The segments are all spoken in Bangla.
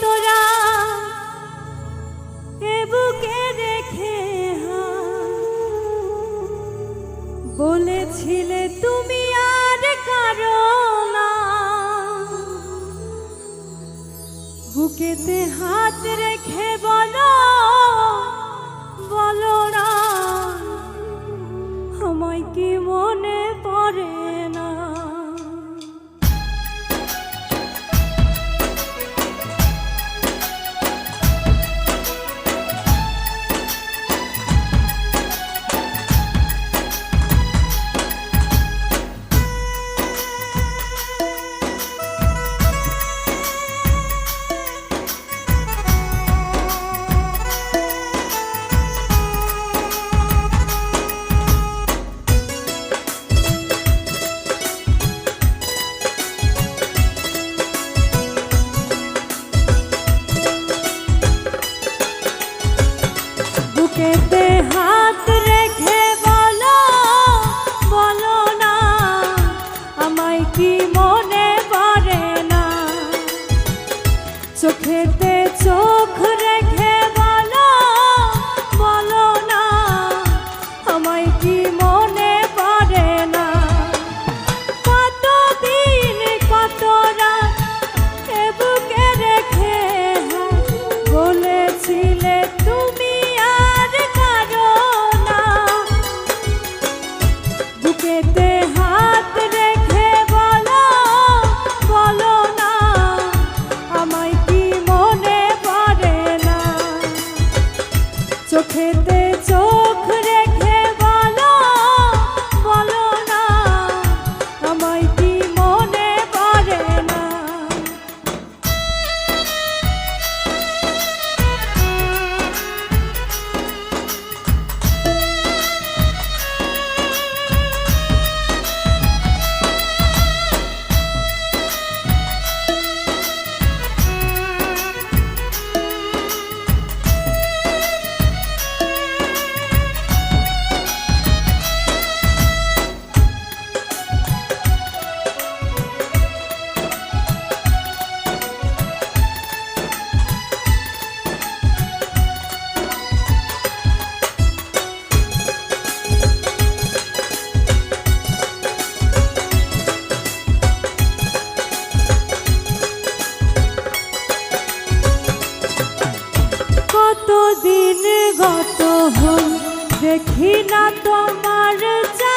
তোরা বুকে বলেছিলে তুমি আর বুকেতে হাত রেখে বলো বলো না। দিন গত হল দেখি না তোমার চা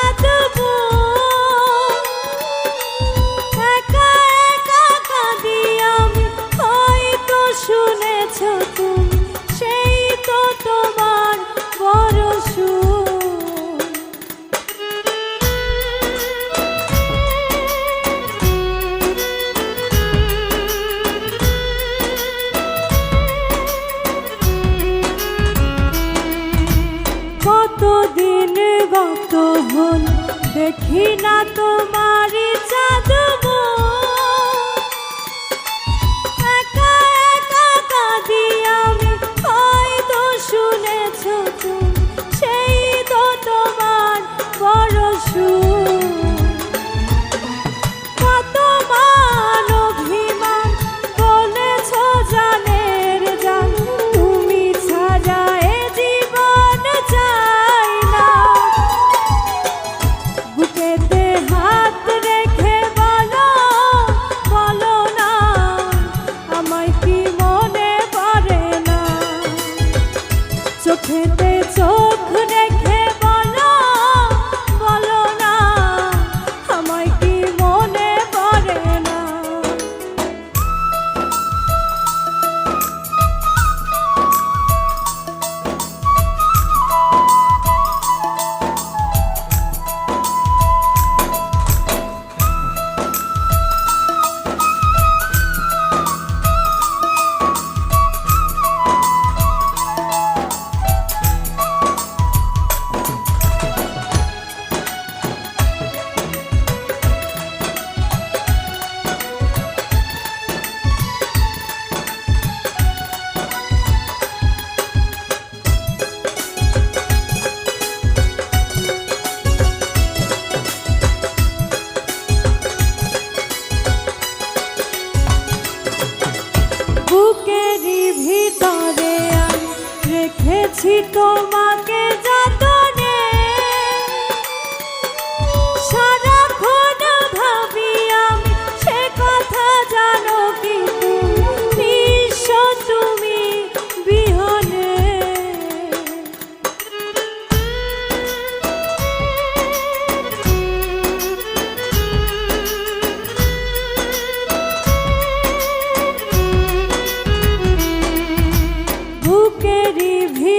পেয়েছি তোমাকে যা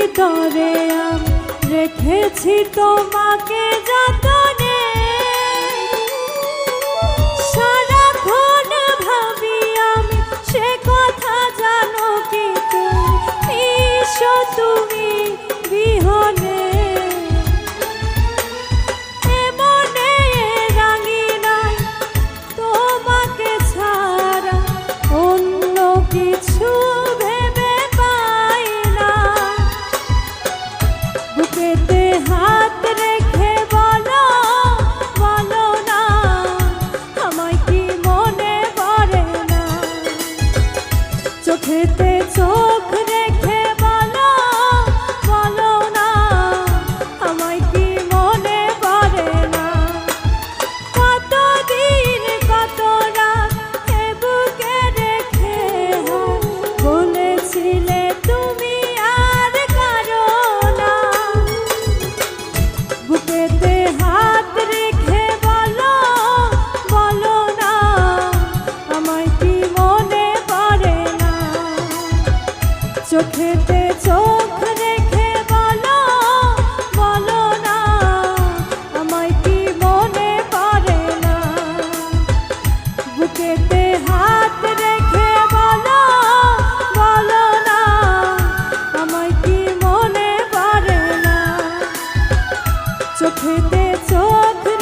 আমি রেখেছি তোমাকে যতনে। চোখ